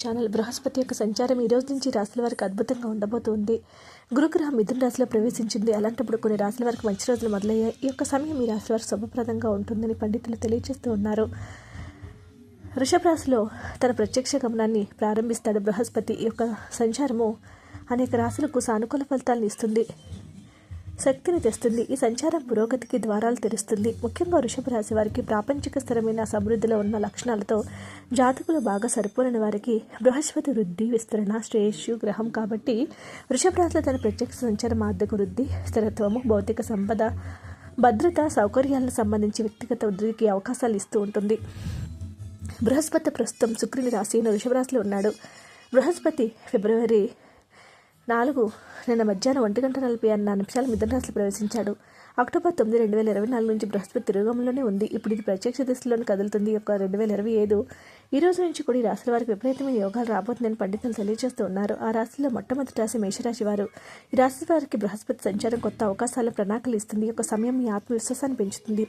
Channel Brihaspati యొక్క సంచారం ఈ రోజు నుంచి రాశుల వారికి అద్భుతంగా ఉండబోతుంది. గురుగ్రహం మిథున రాశిలో ప్రవేశించింది. అలాంటప్పుడు కొన్ని రాశుల వారికి మంచి రోజులు మొదలయ్యాయి. ఈ యొక్క సమయం ఈ రాశుల వారికి శుభప్రదంగా ఉంటుందని పండితులు తెలియజేస్తూ ఉన్నారు. వృషభ రాశిలో తన ప్రత్యక్ష గమనాన్ని ప్రారంభిస్తాడు బృహస్పతి. ఈ యొక్క సంచారము అనేక రాశులకు సానుకూల ఫలితాలను ఇస్తుంది. శక్తిని తెస్తుంది. ఈ సంచారం పురోగతికి ద్వారాలు తెరుస్తుంది. ముఖ్యంగా వృషభ రాశి వారికి ప్రాపంచిక స్థిరమైన సమృద్ధిలో ఉన్న లక్షణాలతో జాతకులు బాగా సరిపోలేని వారికి బృహస్పతి వృద్ధి విస్తరణ శ్రేయస్సు గ్రహం కాబట్టి వృషభ రాశిలో తన ప్రత్యక్ష సంచారం ఆర్థిక వృద్ధి స్థిరత్వము భౌతిక సంపద భద్రత సౌకర్యాలకు సంబంధించి వ్యక్తిగత వృద్ధికి అవకాశాలు ఇస్తూ ఉంటుంది. బృహస్పతి ప్రస్తుతం శుక్రుని రాశి అయిన వృషభ రాశిలో ఉన్నాడు. బృహస్పతి ఫిబ్రవరి నాలుగు. నిన్న మధ్యాహ్నం ఒంటి గంట నలభై ఆరు నిమిషాలు మిథున ప్రవేశించాడు. అక్టోబర్ తొమ్మిది రెండు వేల ఇరవై నాలుగు నుంచి బృహస్పతి తిరుగంలోనే ఉంది. ఇప్పుడు ఇది ప్రత్యక్ష దిశలోనే కదులుతుంది. యొక్క రెండు వేల ఇరవై ఐదు ఈ రోజు నుంచి కూడా ఈ రాశుల వారికి విపరీతమైన యోగాలు రాబోతుందని పండితులు తెలియజేస్తూ ఉన్నారు ఆ రాశిలో మొట్టమొదటి రాశి మేషరాశి వారు. ఈ రాశి వారికి బృహస్పతి సంచారం కొత్త అవకాశాల ప్రణాళికలు ఇస్తుంది. యొక్క సమయం మీ ఆత్మవిశ్వాసాన్ని పెంచుతుంది.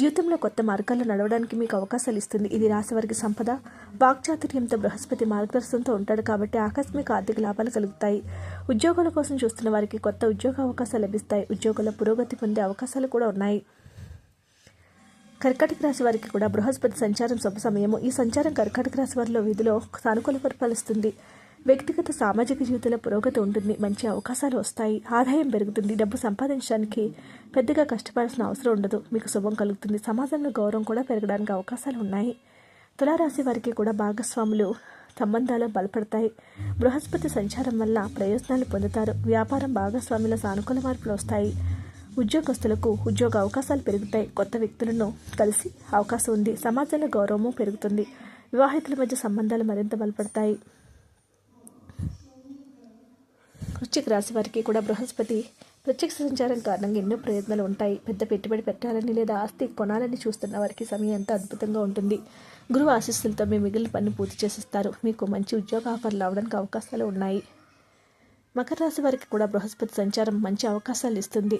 జీవితంలో కొత్త మార్గాల్లో నడవడానికి మీకు అవకాశాలు ఇస్తుంది. ఇది రాశి వారికి సంపద వాక్చాతుర్యంతో బృహస్పతి మార్గదర్శనంతో ఉంటాడు కాబట్టి ఆకస్మిక ఆర్థిక లాభాలు కలుగుతాయి. ఉద్యోగాల కోసం చూస్తున్న వారికి కొత్త ఉద్యోగ అవకాశాలు లభిస్తాయి. ఉద్యోగుల పురోగతి పొంది అవకాశాలు కూడా ఉన్నాయి. కర్కాటక రాశి వారికి కూడా బృహస్పతి సంచారం శుభ సమయము. ఈ సంచారం కర్కాటక రాశి వారిలో విధిలో సానుకూల పరిపాలిస్తుంది. వ్యక్తిగత సామాజిక జీవితంలో పురోగతి ఉంటుంది. మంచి అవకాశాలు వస్తాయి. ఆదాయం పెరుగుతుంది. డబ్బు సంపాదించడానికి పెద్దగా కష్టపడాల్సిన అవసరం ఉండదు. మీకు శుభం కలుగుతుంది. సమాజంలో గౌరవం కూడా పెరగడానికి అవకాశాలు ఉన్నాయి. తులారాశి వారికి కూడా భాగస్వాములు సంబంధాలు బలపడతాయి. బృహస్పతి సంచారం వల్ల ప్రయోజనాలు పొందుతారు. వ్యాపారం భాగస్వాముల సానుకూల మార్పులు వస్తాయి. ఉద్యోగస్తులకు ఉద్యోగ అవకాశాలు పెరుగుతాయి. కొత్త వ్యక్తులను కలిసి అవకాశం ఉంది. సమాజంలో గౌరవము పెరుగుతుంది. వివాహితుల మధ్య సంబంధాలు మరింత బలపడతాయి. వృశ్చిక రాశి వారికి కూడా బృహస్పతి ప్రత్యక్ష సంచారం కారణంగా ఎన్నో ప్రయత్నాలు ఉంటాయి. పెద్ద పెట్టుబడి పెట్టాలని లేదా ఆస్తి కొనాలని చూస్తున్న వారికి సమయం ఎంత అద్భుతంగా ఉంటుంది. గురువు ఆశీస్సులతో మీ మిగిలిన పని పూర్తి చేసిస్తారు. మీకు మంచి ఉద్యోగ ఆఫర్లు అవడానికి అవకాశాలు ఉన్నాయి. మకర రాశి వారికి కూడా బృహస్పతి సంచారం మంచి అవకాశాలు ఇస్తుంది.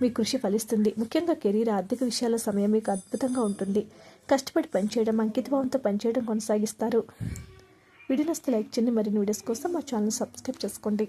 మీ కృషి ఫలిస్తుంది. ముఖ్యంగా కెరీర్ ఆర్థిక విషయాల సమయం మీకు అద్భుతంగా ఉంటుంది. కష్టపడి పనిచేయడం అంకితభావంతో పనిచేయడం కొనసాగిస్తారు. వీడియో నస్తే లైక్ చేయండి. మరిన్ని వీడియోస్ కోసం మా ఛానల్ సబ్స్క్రైబ్ చేసుకోండి.